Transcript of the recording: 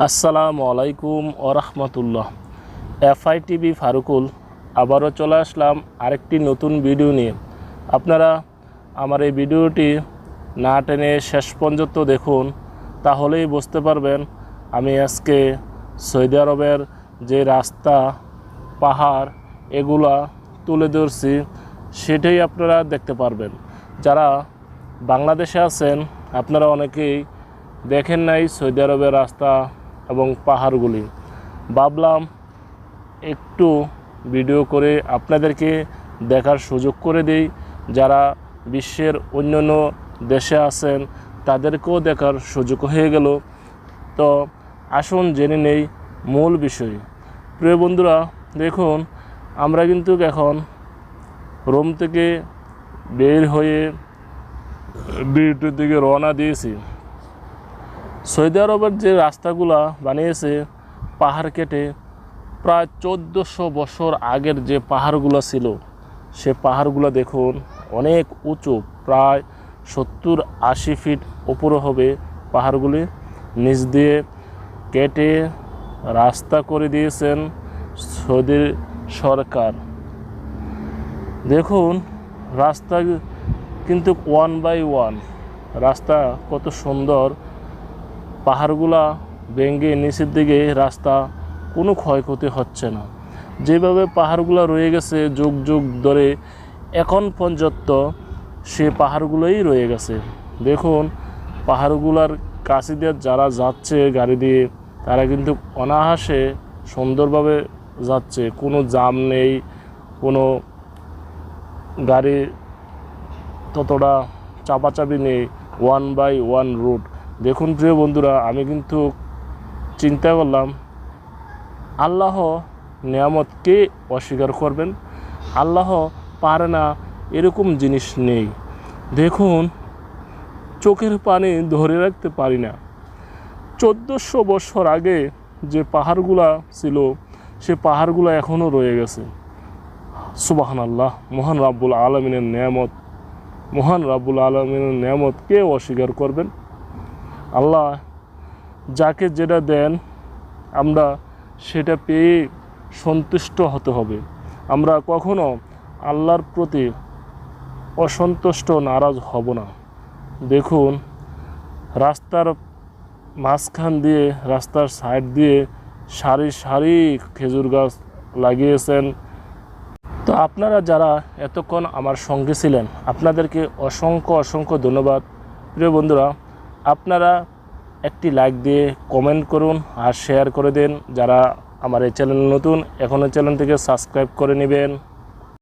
আসসালামু আলাইকুম ওরহমতুল্লাহ এফআই টিভি ফারুকুল, আবারও চলে আসলাম আরেকটি নতুন ভিডিও নিয়ে। আপনারা আমার এই ভিডিওটি না টেনে শেষ পর্যন্ত দেখুন, তাহলেই বুঝতে পারবেন আমি আজকে সৌদি আরবের যে রাস্তা, পাহাড় এগুলা তুলে ধরছি, সেটাই আপনারা দেখতে পারবেন। যারা বাংলাদেশে আছেন, আপনারা অনেকেই দেখেন নাই সৌদি আরবের রাস্তা এবং পাহাড়গুলি। ভাবলাম একটু ভিডিও করে আপনাদেরকে দেখার সুযোগ করে দেই। যারা বিশ্বের অন্যান্য দেশে আছেন, তাদেরকেও দেখার সুযোগ হয়ে গেল। তো আসুন জেনে নেই মূল বিষয়। প্রিয় বন্ধুরা, দেখুন, আমরা কিন্তু এখন রোম থেকে বের হয়ে বিউটির দিকে রওনা দিয়েছি। সৌদি আরবের যে রাস্তাগুলা বানিয়েছে, পাহাড় কেটে প্রায় চোদ্দোশো বছর আগের যে পাহাড়গুলো ছিল, সে পাহাড়গুলো দেখুন অনেক উঁচু, প্রায় সত্তর আশি ফিট উপরে হবে পাহাড়গুলি। নিচ দিয়ে কেটে রাস্তা করে দিয়েছেন সৌদি সরকার। দেখুন রাস্তা কিন্তু ওয়ান বাই ওয়ান রাস্তা কত সুন্দর। পাহাড়গুলা ভেঙে নিচের দিকে রাস্তা, কোনো ক্ষয়ক্ষতি হচ্ছে না। যেভাবে পাহাড়গুলো রয়ে গেছে যুগ যুগ ধরে, এখন পর্যন্ত সে পাহাড়গুলোই রয়ে গেছে। দেখুন, পাহাড়গুলার কাছে দিয়ে যারা যাচ্ছে গাড়ি দিয়ে, তারা কিন্তু অনায়াসে সুন্দরভাবে যাচ্ছে। কোনো জাম নেই, কোনো গাড়ি ততটা চাপাচাপি নেই। One by one route. দেখুন, প্রিয় বন্ধুরা, আমি কিন্তু চিন্তা করলাম আল্লাহ নিয়ামতকে অস্বীকার করবেন। আল্লাহ পারে না এরকম জিনিস নেই। দেখুন, চোখের পানি ধরে রাখতে পারি না। চোদ্দোশো বছর আগে যে পাহাড়গুলা ছিল, সে পাহাড়গুলো এখনও রয়ে গেছে। সুবাহান আল্লাহ মহান রাব্বুল আলমিনের নিয়ামত, মহান রাব্বুল আলমিনের নিয়ামত কে অস্বীকার করবেন। আল্লাহ যাকে যেটা দেন, আমরা সেটা পেয়ে সন্তুষ্ট হতে হবে। আমরা কখনো আল্লাহর প্রতি অসন্তুষ্ট নারাজ হব না। দেখুন, রাস্তার মাঝখান দিয়ে, রাস্তার সাইড দিয়ে সারি সারি খেজুর গাছ লাগিয়েছেন। তো আপনারা যারা এতক্ষণ আমার সঙ্গে ছিলেন, আপনাদেরকে অসংখ্য অসংখ্য ধন্যবাদ। প্রিয় বন্ধুরা আপনারা একটি লাইক দিয়ে কমেন্ট করুন আর শেয়ার করে দিন। যারা আমার এই চ্যানেল নতুন এখনও চ্যানেলটিকে সাবস্ক্রাইব করে নেবেন।